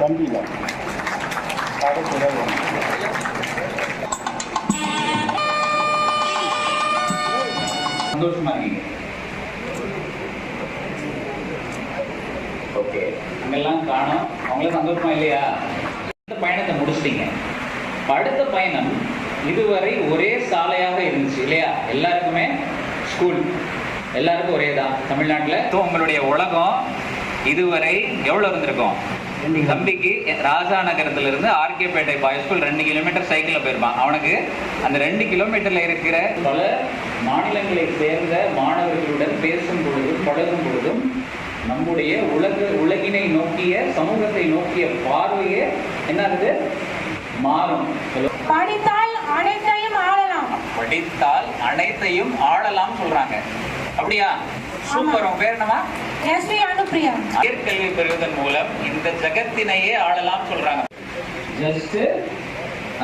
தம்பியில சந்தோஷமா இருக்கீங்க. ஓகே அங்கெல்லாம் காணோம். அவங்களும் சந்தோஷமா இல்லையா? இந்த பயணத்தை முடிச்சிட்டீங்க. அடுத்த பயணம் இதுவரை ஒரே சாலையாக இருந்துச்சு இல்லையா? எல்லாருக்குமே ஸ்கூல் எல்லாருக்கும் ஒரே தான் தமிழ்நாட்டில் உங்களுடைய உலகம் இதுவரை எவ்வளோ இருந்திருக்கும்? தம்பிக்கு ராஜா நகரத்துல இருந்து ஆர்கேபேட்டை பாய் ஸ்கூல் ரெண்டு கிலோமீட்டர் சைக்கிளில் போயிருப்பான். அவனுக்கு அந்த ரெண்டு கிலோமீட்டர்ல இருக்கிற பல மாநிலங்களை சேர்ந்த மாணவர்களுடன் பேசும் பொழுதும் பழகும் பொழுதும் நம்முடைய உலக உலகினை நோக்கிய சமூகத்தை நோக்கிய பார்வையே என்னது? மாறும். படித்தால் அனைத்தையும் ஆளலாம். படித்தால் அனைத்தையும் ஆடலாம் சொல்றாங்க. அப்படியா? சூப்பர். உன் பேர் என்னமா எஸ்வி அனுப்பிரியா உயர்கல்வி பெறுவதன் மூலம் இந்த ஜகத்தினையே ஆளலாம் சொல்றாங்க. ஜஸ்ட்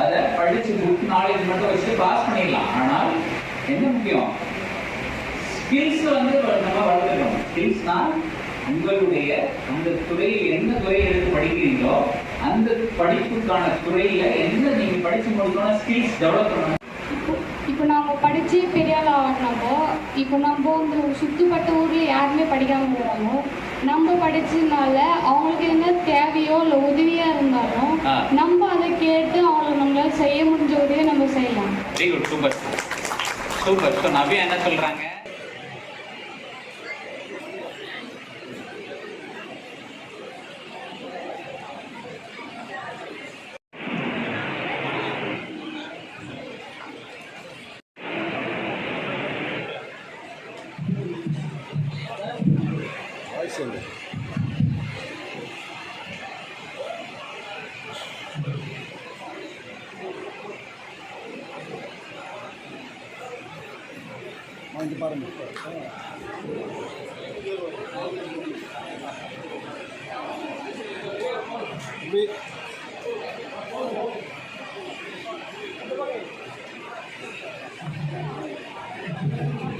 அத படிச்சு புக் நாலேஜ் மட்டும் வச்சு பாஸ் பண்ணிடலாம். ஆனால் என்ன முக்கியம்? ஸ்கில்ஸ் வந்து நம்ம வளர்த்துக்கணும். ஸ்கில்ஸ்னா உங்களுடைய அந்த துறையில் என்ன துறையை எடுத்து படிக்கிறீங்களோ அந்த படிப்புக்கான துறையில என்ன நீங்க படிச்சு முடிக்கணும் ஸ்கில்ஸ் டெவலப் பண்ணணும். இப்போ இப்போ நம்ம படித்து பெரிய ஆள் ஆகினப்போ இப்போ நம்ம வந்து சுற்றுப்பட்ட ஊரில் யாருமே படிக்காமல் போகிறாங்க நம்ம படிச்சதுனால அவங்களுக்கு என்ன தேவையோ இல்லை உதவியாக இருந்தாலும். நம்ம அதை கேட்டு அவங்களுக்கு நம்மளால செய்ய முடிஞ்ச உதவியை நம்ம செய்யலாம். Very good super. Super. So Navya என்ன சொல்றாங்க வாங்கி பாருங்க. இப்படி